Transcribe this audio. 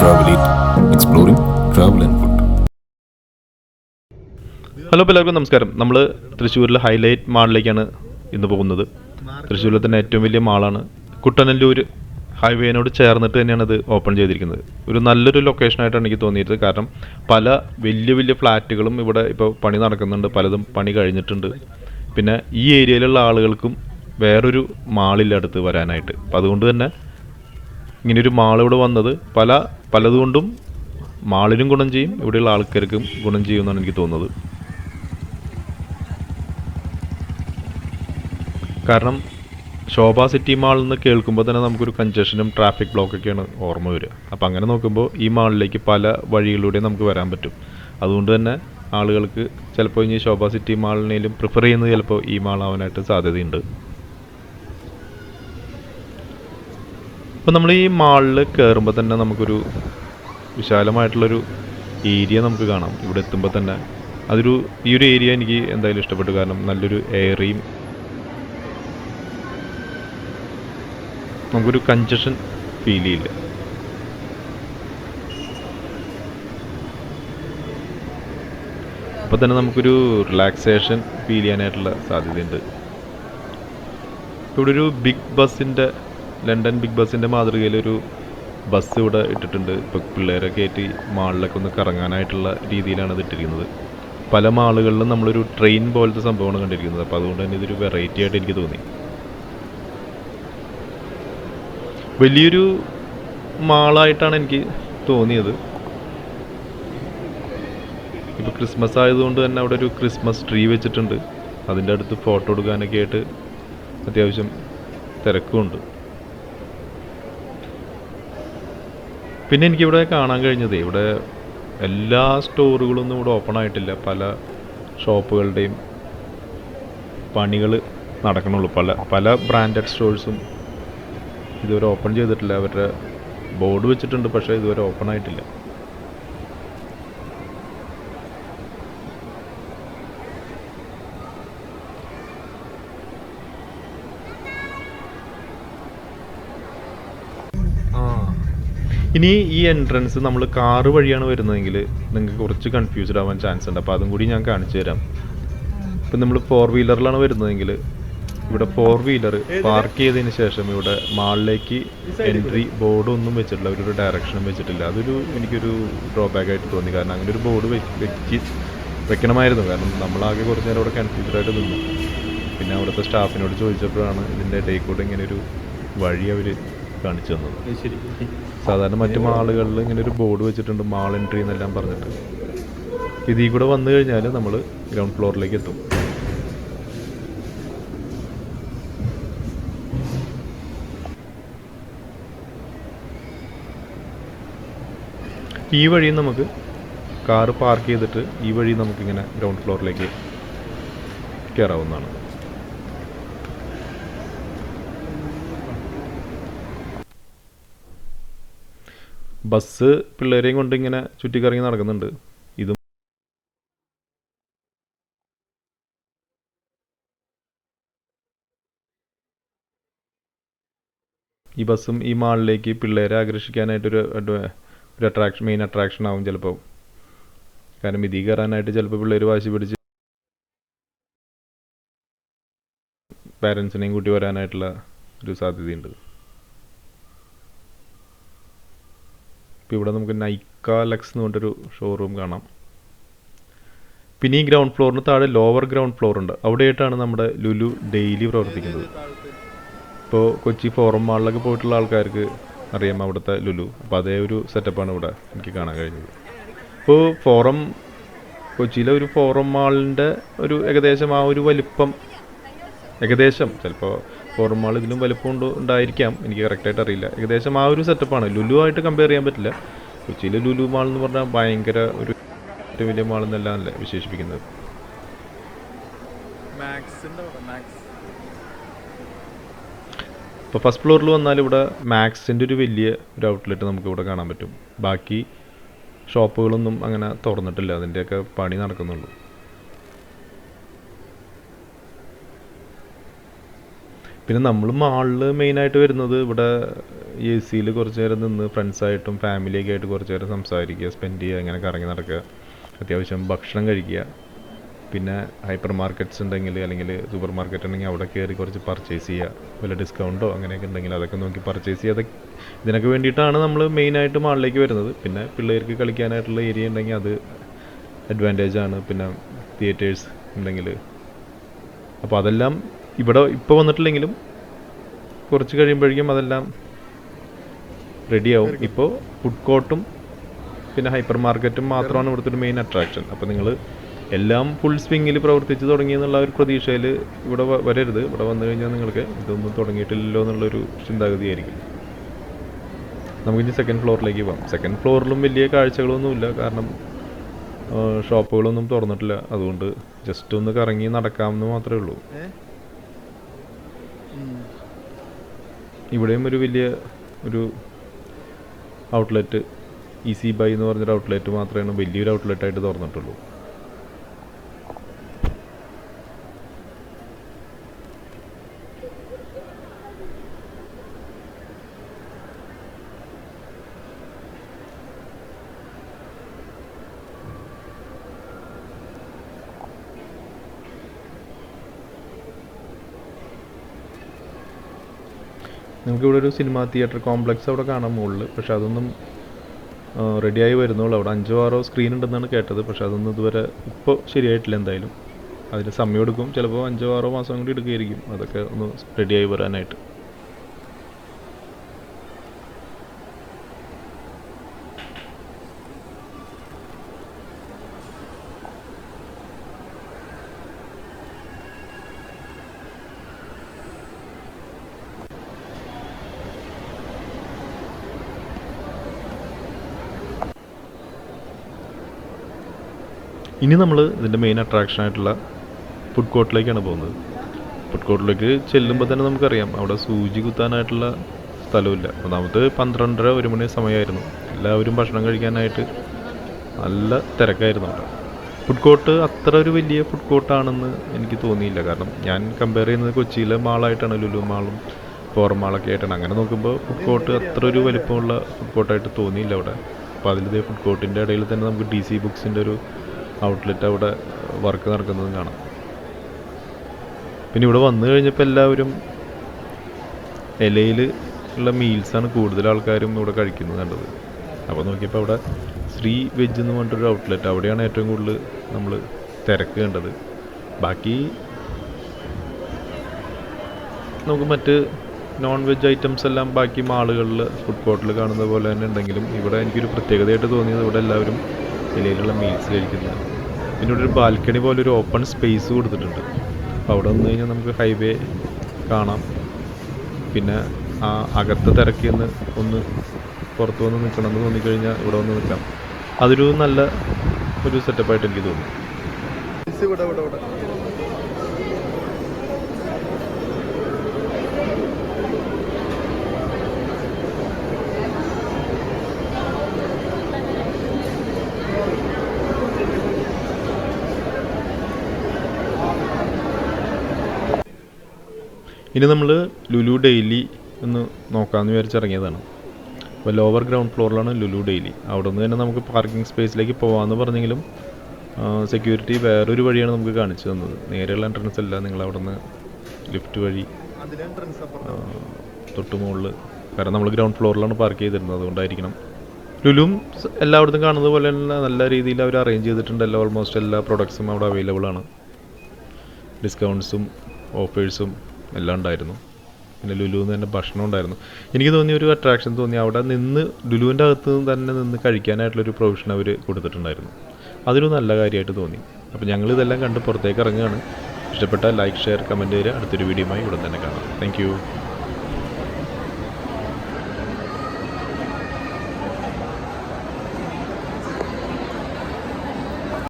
Travel travel. Hello എല്ലാവർക്കും നമസ്കാരം. നമ്മൾ തൃശ്ശൂരിലെ ഹൈലൈറ്റ് മാളിലേക്കാണ് ഇന്ന് പോകുന്നത്. തൃശ്ശൂരിലെ തന്നെ ഏറ്റവും വലിയ മാളാണ് കുട്ടനല്ലൂർ ഹൈവേനോട് ചേർന്നിട്ട് തന്നെയാണ് ഇത് ഓപ്പൺ ചെയ്തിരിക്കുന്നത്. ഒരു നല്ലൊരു ലൊക്കേഷനായിട്ടാണ് എനിക്ക് തോന്നിയത്. കാരണം പല വലിയ വലിയ ഫ്ലാറ്റുകളും ഇവിടെ ഇപ്പോൾ പണി നടക്കുന്നുണ്ട്. പലതും പണി കഴിഞ്ഞിട്ടുണ്ട്. പിന്നെ ഈ ഏരിയയിലുള്ള ആളുകൾക്കും വേറൊരു മാളില്ല അടുത്ത് വരാനായിട്ട്. അപ്പം അതുകൊണ്ട് തന്നെ ഇങ്ങനെയൊരു മാൾ ഇവിടെ വന്നത് പല പലതുകൊണ്ടും മാളിനും ഗുണം ചെയ്യും. ഇവിടെയുള്ള ആൾക്കാർക്കും ഗുണം ചെയ്യുമെന്നാണ് എനിക്ക് തോന്നുന്നത്. കാരണം ശോഭ സിറ്റി മാളിൽ നിന്ന് കേൾക്കുമ്പോൾ തന്നെ നമുക്കൊരു കൺജഷനും ട്രാഫിക് ബ്ലോക്കൊക്കെയാണ് ഓർമ്മ വരിക. അപ്പോൾ അങ്ങനെ നോക്കുമ്പോൾ ഈ മാളിലേക്ക് പല വഴികളിലൂടെ നമുക്ക് വരാൻ പറ്റും. അതുകൊണ്ട് തന്നെ ആളുകൾക്ക് ചിലപ്പോൾ ഇനി ശോഭ സിറ്റി മാളിനേലും പ്രിഫർ ചെയ്യുന്നത് ചിലപ്പോൾ ഈ മാളാവാനായിട്ട് സാധ്യതയുണ്ട്. അപ്പോൾ നമ്മൾ ഈ മാളിൽ കയറുമ്പോൾ തന്നെ നമുക്കൊരു വിശാലമായിട്ടുള്ളൊരു ഏരിയ നമുക്ക് കാണാം. ഇവിടെ എത്തുമ്പോൾ തന്നെ അതൊരു ഈ ഒരു ഏരിയ എനിക്ക് എന്തായാലും ഇഷ്ടപ്പെട്ടു. കാരണം നല്ലൊരു എയറിയും നമുക്കൊരു കഞ്ചഷൻ ഫീൽ ചെയ്യില്ല. അപ്പോൾ തന്നെ നമുക്കൊരു റിലാക്സേഷൻ ഫീൽ ചെയ്യാനായിട്ടുള്ള സാധ്യതയുണ്ട്. ഇവിടെ ഒരു ബിഗ് ബസ്സിന്റെ ലണ്ടൻ ബിഗ് ബസ്സിന്റെ മാതൃകയിലൊരു ബസ് ഇവിടെ ഇട്ടിട്ടുണ്ട്. ഇപ്പോൾ പിള്ളേരെ കയറ്റി മാളിലൊക്കെ ഒന്ന് കറങ്ങാനായിട്ടുള്ള രീതിയിലാണ് ഇത് ഇട്ടിരിക്കുന്നത്. പല മാളുകളിലും നമ്മളൊരു ട്രെയിൻ പോലത്തെ സംഭവമാണ് കണ്ടിരിക്കുന്നത്. അപ്പോൾ അതുകൊണ്ട് തന്നെ ഇതൊരു വെറൈറ്റി ആയിട്ട് എനിക്ക് തോന്നി. വലിയൊരു മാളായിട്ടാണ് എനിക്ക് തോന്നിയത്. ഇപ്പോൾ ക്രിസ്മസ് ആയതുകൊണ്ട് തന്നെ അവിടെ ഒരു ക്രിസ്മസ് ട്രീ വെച്ചിട്ടുണ്ട്. അതിന്റെ അടുത്ത് ഫോട്ടോ എടുക്കാനൊക്കെ ആയിട്ട് അത്യാവശ്യം തിരക്കുമുണ്ട്. പിന്നെ എനിക്കിവിടെ കാണാൻ കഴിഞ്ഞത് ഇവിടെ എല്ലാ സ്റ്റോറുകളൊന്നും ഇവിടെ ഓപ്പൺ ആയിട്ടില്ല. പല ഷോപ്പുകളുടെയും പണികൾ നടക്കണുള്ളൂ. പല പല ബ്രാൻഡഡ് സ്റ്റോഴ്സും ഇതുവരെ ഓപ്പൺ ചെയ്തിട്ടില്ല. അവരുടെ ബോർഡ് വെച്ചിട്ടുണ്ട് പക്ഷേ ഇതുവരെ ഓപ്പൺ ആയിട്ടില്ല. ഇനി ഈ എൻട്രൻസ് നമ്മൾ കാറ് വഴിയാണ് വരുന്നതെങ്കിൽ നിങ്ങൾക്ക് കുറച്ച് കൺഫ്യൂസ്ഡ് ആവാൻ ചാൻസ് ഉണ്ട്. അപ്പോൾ അതും കൂടി ഞാൻ കാണിച്ചു തരാം. ഇപ്പം നമ്മൾ ഫോർ വീലറിലാണ് വരുന്നതെങ്കിൽ ഇവിടെ ഫോർ വീലർ പാർക്ക് ചെയ്തതിന് ശേഷം ഇവിടെ മാളിലേക്ക് എൻട്രി ബോർഡ് ഒന്നും വെച്ചിട്ടില്ല. അവരൊരു ഡയറക്ഷനും വെച്ചിട്ടില്ല. അതൊരു എനിക്കൊരു ഡ്രോബാക്ക് ആയിട്ട് തോന്നി. കാരണം അങ്ങനെ ഒരു ബോർഡ് വെച്ച് വെക്കണമായിരുന്നു. കാരണം നമ്മളാകെ കുറച്ച് നേരം അവിടെ കൺഫ്യൂസ്ഡ് ആയിട്ട് നിന്നു. പിന്നെ അവിടുത്തെ സ്റ്റാഫിനോട് ചോദിച്ചപ്പോഴാണ് ഇതിന്റെ ടേക്കൗട്ട് കൂടെ ഇങ്ങനെ ഒരു വഴി അവർ കാണിച്ചു തന്നത്. സാധാരണ മറ്റു മാളുകളിൽ ഇങ്ങനെ ഒരു ബോർഡ് വെച്ചിട്ടുണ്ട്. മാൾ എൻട്രി എന്നെല്ലാം പറഞ്ഞിട്ട്. ഇതിൽ കൂടെ വന്നു കഴിഞ്ഞാൽ നമ്മൾ ഗ്രൗണ്ട് ഫ്ലോറിലേക്ക് എത്തും. ഈ വഴി നമുക്ക് കാറ് പാർക്ക് ചെയ്തിട്ട് ഈ വഴി നമുക്കിങ്ങനെ ഗ്രൗണ്ട് ഫ്ലോറിലേക്ക് കയറാവുന്നതാണ് ബസ് പിള്ളേരെയും കൊണ്ട് ഇങ്ങനെ ചുറ്റിക്കറങ്ങി നടക്കുന്നുണ്ട്. ഇതും ഈ ബസ്സും ഈ മാളിലേക്ക് പിള്ളേരെ ആകർഷിക്കാനായിട്ടൊരു ഒരു അട്രാക്ഷൻ മെയിൻ അട്രാക്ഷൻ ആവും ചിലപ്പോൾ കാരണം ഇതിൽ കയറാനായിട്ട് ചിലപ്പോൾ പിള്ളേർ വാശി പിടിച്ച് പാരൻസിനെയും കൂട്ടി വരാനായിട്ടുള്ള ഒരു സാധ്യതയുണ്ട്. ഇപ്പോൾ ഇവിടെ നമുക്ക് നൈക്ക ലക്സ് എന്ന് പറഞ്ഞൊരു ഷോറൂം കാണാം. പിന്നെ ഈ ഗ്രൗണ്ട് ഫ്ലോറിന് താഴെ ലോവർ ഗ്രൗണ്ട് ഫ്ലോർ ഉണ്ട്. അവിടെയായിട്ടാണ് നമ്മുടെ ലുലു ഡെയിലി പ്രവർത്തിക്കുന്നത്. ഇപ്പോൾ കൊച്ചി ഫോറം മാളിലൊക്കെ പോയിട്ടുള്ള ആൾക്കാർക്ക് അറിയാം അവിടുത്തെ ലുലു. അപ്പോൾ അതേ ഒരു സെറ്റപ്പാണ് ഇവിടെ എനിക്ക് കാണാൻ കഴിഞ്ഞത്. ഇപ്പോൾ ഫോറം കൊച്ചിയിലെ ഒരു ഫോറം മാളിന്റെ ഒരു ഏകദേശം ആ ഒരു വലിപ്പം. ഏകദേശം ചിലപ്പോൾ ഫോറം മാൾ ഇതിലും വലിപ്പം ഉണ്ട് ഉണ്ടായിരിക്കാം. എനിക്ക് കറക്റ്റായിട്ട് അറിയില്ല. ഏകദേശം ആ ഒരു സെറ്റപ്പാണ് ലുലു ആയിട്ട് കമ്പയർ ചെയ്യാൻ പറ്റില്ല. കൊച്ചിയിലെ ലുലു മാൾ എന്ന് പറഞ്ഞാൽ ഭയങ്കര ഒരു വലിയ മാൾ എന്നെല്ലാം വിശേഷിപ്പിക്കുന്നത്. ഇപ്പോൾ ഫസ്റ്റ് ഫ്ലോറിൽ വന്നാൽ ഇവിടെ മാക്സിന്റെ ഒരു വലിയ ഒരു ഔട്ട്ലെറ്റ് നമുക്ക് ഇവിടെ കാണാൻ പറ്റും. ബാക്കി ഷോപ്പുകളൊന്നും അങ്ങനെ തുറന്നിട്ടില്ല. അതിന്റെയൊക്കെ പണി നടക്കുന്നുള്ളൂ. പിന്നെ നമ്മൾ മാളിൽ മെയിനായിട്ട് വരുന്നത് ഇവിടെ എ സിയിൽ കുറച്ച് നേരം നിന്ന് ഫ്രണ്ട്സായിട്ടും ഫാമിലിയൊക്കെ ആയിട്ട് കുറച്ച് നേരം സംസാരിക്കുക സ്പെൻഡ് ചെയ്യുക അങ്ങനെ കറങ്ങി നടക്കുക. അത്യാവശ്യം ഭക്ഷണം കഴിക്കുക. പിന്നെ ഹൈപ്പർ മാർക്കറ്റ്സ് ഉണ്ടെങ്കിൽ അല്ലെങ്കിൽ സൂപ്പർ മാർക്കറ്റ് ഉണ്ടെങ്കിൽ അവിടെ കയറി കുറച്ച് പർച്ചേസ് ചെയ്യുക. വല്ല ഡിസ്കൗണ്ടോ അങ്ങനെയൊക്കെ ഉണ്ടെങ്കിൽ അതൊക്കെ നോക്കി പർച്ചേസ് ചെയ്യുക. അതൊക്കെ ഇതിനൊക്കെ വേണ്ടിയിട്ടാണ് നമ്മൾ മെയിനായിട്ട് മാളിലേക്ക് വരുന്നത്. പിന്നെ പിള്ളേർക്ക് കളിക്കാനായിട്ടുള്ള ഏരിയ ഉണ്ടെങ്കിൽ അത് അഡ്വാന്റേജ് ആണ്. പിന്നെ തിയേറ്റേഴ്സ് ഉണ്ടെങ്കിൽ. അപ്പോൾ അതെല്ലാം ഇവിടെ ഇപ്പോൾ വന്നിട്ടില്ലെങ്കിലും കുറച്ച് കഴിയുമ്പോഴേക്കും അതെല്ലാം റെഡിയാവും ഇപ്പോൾ ഫുഡ് കോർട്ടും പിന്നെ ഹൈപ്പർ മാർക്കറ്റും മാത്രമാണ് ഇവിടുത്തെ ഒരു മെയിൻ അട്രാക്ഷൻ അപ്പോൾ നിങ്ങൾ എല്ലാം ഫുൾ സ്വിങ്ങിൽ പ്രവർത്തിച്ച് തുടങ്ങി എന്നുള്ള ഒരു പ്രതീക്ഷയിൽ ഇവിടെ വരരുത്. ഇവിടെ വന്നു കഴിഞ്ഞാൽ നിങ്ങൾക്ക് ഇതൊന്നും തുടങ്ങിയിട്ടില്ലല്ലോ എന്നുള്ളൊരു ചിന്താഗതിയായിരിക്കും. നമുക്കിനി സെക്കൻഡ് ഫ്ലോറിലേക്ക് പോകാം. സെക്കൻഡ് ഫ്ലോറിലും വലിയ കാഴ്ചകളൊന്നുമില്ല. കാരണം ഷോപ്പുകളൊന്നും തുറന്നിട്ടില്ല. അതുകൊണ്ട് ജസ്റ്റ് ഒന്ന് കറങ്ങി നടക്കാമെന്ന് മാത്രമേ ഉള്ളൂ. ഇവിടെയും ഒരു വലിയ ഒരു ഔട്ട്ലെറ്റ് ഇ സി ബൈ എന്ന് പറഞ്ഞൊരു ഔട്ട്ലെറ്റ് മാത്രമേ വലിയൊരു ഔട്ട്ലെറ്റായിട്ട് തുറന്നിട്ടുള്ളൂ. നിങ്ങൾക്ക് ഇവിടെ ഒരു സിനിമ തിയേറ്റർ കോംപ്ലക്സ് അവിടെ കാണാം മുകളിൽ പക്ഷെ അതൊന്നും റെഡിയായി വരുന്നുള്ളൂ. അവിടെ അഞ്ചോ ആറോ സ്ക്രീൻ ഉണ്ടെന്നാണ് കേട്ടത്. പക്ഷെ അതൊന്നും ഇതുവരെ ഇപ്പോൾ ശരിയായിട്ടില്ല എന്തായാലും. അതിന് സമയം എടുക്കും. ചിലപ്പോൾ അഞ്ചോ ആറോ മാസം കൂടി എടുക്കുകയായിരിക്കും. അതൊക്കെ ഒന്ന് റെഡിയായി വരാനായിട്ട്. ഇനി നമ്മൾ ഇതിന്റെ മെയിൻ അട്രാക്ഷൻ ആയിട്ടുള്ള ഫുഡ് കോർട്ടിലേക്കാണ് പോകുന്നത്. ഫുഡ് കോർട്ടിലേക്ക് ചെല്ലുമ്പോൾ തന്നെ നമുക്കറിയാം അവിടെ സൂചി കുത്താനായിട്ടുള്ള സ്ഥലമില്ല. ഒന്നാമത് പന്ത്രണ്ടര ഒരു മണി സമയമായിരുന്നു. എല്ലാവരും ഭക്ഷണം കഴിക്കാനായിട്ട് നല്ല തിരക്കായിരുന്നു അവിടെ. ഫുഡ് കോർട്ട് അത്ര ഒരു വലിയ ഫുഡ് കോർട്ടാണെന്ന് എനിക്ക് തോന്നിയില്ല. കാരണം ഞാൻ കമ്പയർ ചെയ്യുന്നത് കൊച്ചിയിലെ മാളായിട്ടാണ് ലുലു മാളും ഫോറം മാളൊക്കെ ആയിട്ടാണ്. അങ്ങനെ നോക്കുമ്പോൾ ഫുഡ് കോർട്ട് അത്ര ഒരു വലിപ്പമുള്ള ഫുഡ് കോർട്ടായിട്ട് തോന്നിയില്ല അവിടെ. അപ്പോൾ അതിലിതേ ഫുഡ് കോർട്ടിന്റെ ഇടയിൽ തന്നെ നമുക്ക് ഡി സി ബുക്സിന്റെ ഒരു ഔട്ട്ലെറ്റ് അവിടെ വർക്ക് നടക്കുന്നതും കാണാം. പിന്നെ ഇവിടെ വന്നു കഴിഞ്ഞപ്പോൾ എല്ലാവരും ഇലയിൽ ഉള്ള മീൽസാണ് കൂടുതൽ ആൾക്കാരും ഇവിടെ കഴിക്കുന്നത് കണ്ടത്. അപ്പോൾ നോക്കിയപ്പോൾ അവിടെ ശ്രീ വെജ് എന്ന് പറഞ്ഞിട്ടൊരു ഔട്ട്ലെറ്റ് അവിടെയാണ് ഏറ്റവും കൂടുതൽ നമ്മൾ തിരക്ക് കണ്ടത്. ബാക്കി നമുക്ക് മറ്റ് നോൺ വെജ് ഐറ്റംസ് എല്ലാം ബാക്കി മാളുകളിൽ ഫുഡ് കോർട്ടിൽ കാണുന്ന പോലെ തന്നെ ഉണ്ടെങ്കിലും ഇവിടെ എനിക്കൊരു പ്രത്യേകതയായിട്ട് തോന്നിയത് ഇവിടെ എല്ലാവരും ഇലയിലുള്ള മീൽസ് കഴിക്കുന്നത്. പിന്നെ ഇവിടെ ഒരു ബാൽക്കണി പോലെ ഒരു ഓപ്പൺ സ്പേസ് കൊടുത്തിട്ടുണ്ട്. അപ്പോൾ അവിടെ വന്നു കഴിഞ്ഞാൽ നമുക്ക് ഹൈവേ കാണാം. പിന്നെ ആ അകത്ത് തിരക്കിൽ നിന്ന് ഒന്ന് പുറത്ത് വന്ന് നിൽക്കണം എന്ന് തോന്നിക്കഴിഞ്ഞാൽ ഇവിടെ വന്ന് നിൽക്കാം. അതൊരു നല്ല ഒരു സെറ്റപ്പായിട്ട് എനിക്ക് തോന്നി ഇനി നമ്മൾ ലുലു ഡെയിലി ഒന്ന് നോക്കാമെന്ന് വിചാരിച്ചിറങ്ങിയതാണ്. അപ്പോൾ ലോവർ ഗ്രൗണ്ട് ഫ്ലോറിലാണ് ലുലു ഡെയിലി. അവിടെ നിന്ന് തന്നെ നമുക്ക് പാർക്കിംഗ് സ്പേസിലേക്ക് പോകാമെന്ന് പറഞ്ഞെങ്കിലും സെക്യൂരിറ്റി വേറൊരു വഴിയാണ് നമുക്ക് കാണിച്ചു തന്നത്. നേരെയുള്ള എൻട്രൻസ് അല്ല നിങ്ങൾ അവിടെ നിന്ന് ലിഫ്റ്റ് വഴി തൊട്ട് മുകളിൽ കാരണം നമ്മൾ ഗ്രൗണ്ട് ഫ്ലോറിലാണ് പാർക്ക് ചെയ്തിരുന്നത് അതുകൊണ്ടായിരിക്കണം. ലുലും എല്ലായിടത്തും കാണുന്നത് പോലെ തന്നെ നല്ല രീതിയിൽ അവർ അറേഞ്ച് ചെയ്തിട്ടുണ്ട് എല്ലാ ഓൾമോസ്റ്റ് എല്ലാ പ്രൊഡക്ട്സും അവിടെ അവൈലബിൾ ആണ്. ഡിസ്കൗണ്ട്സും ഓഫേഴ്സും എല്ലാം ഉണ്ടായിരുന്നു. പിന്നെ ലുലുവിൽ തന്നെ ഭക്ഷണം ഉണ്ടായിരുന്നു. എനിക്ക് തോന്നിയ ഒരു അട്രാക്ഷൻ തോന്നി. അവിടെ നിന്ന് ലുലുവിന്റെ അകത്ത് തന്നെ നിന്ന് കഴിക്കാനായിട്ടുള്ളൊരു പ്രൊവിഷൻ അവർ കൊടുത്തിട്ടുണ്ടായിരുന്നു. അതൊരു നല്ല കാര്യമായിട്ട് തോന്നി. അപ്പോൾ ഞങ്ങൾ ഇതെല്ലാം കണ്ട് പുറത്തേക്ക് ഇറങ്ങുകയാണ്. ഇഷ്ടപ്പെട്ട ലൈക്ക് ഷെയർ കമന്റ് ചെയ്യുക. അടുത്തൊരു വീഡിയോയുമായി ഇവിടെ തന്നെ കാണാം. താങ്ക്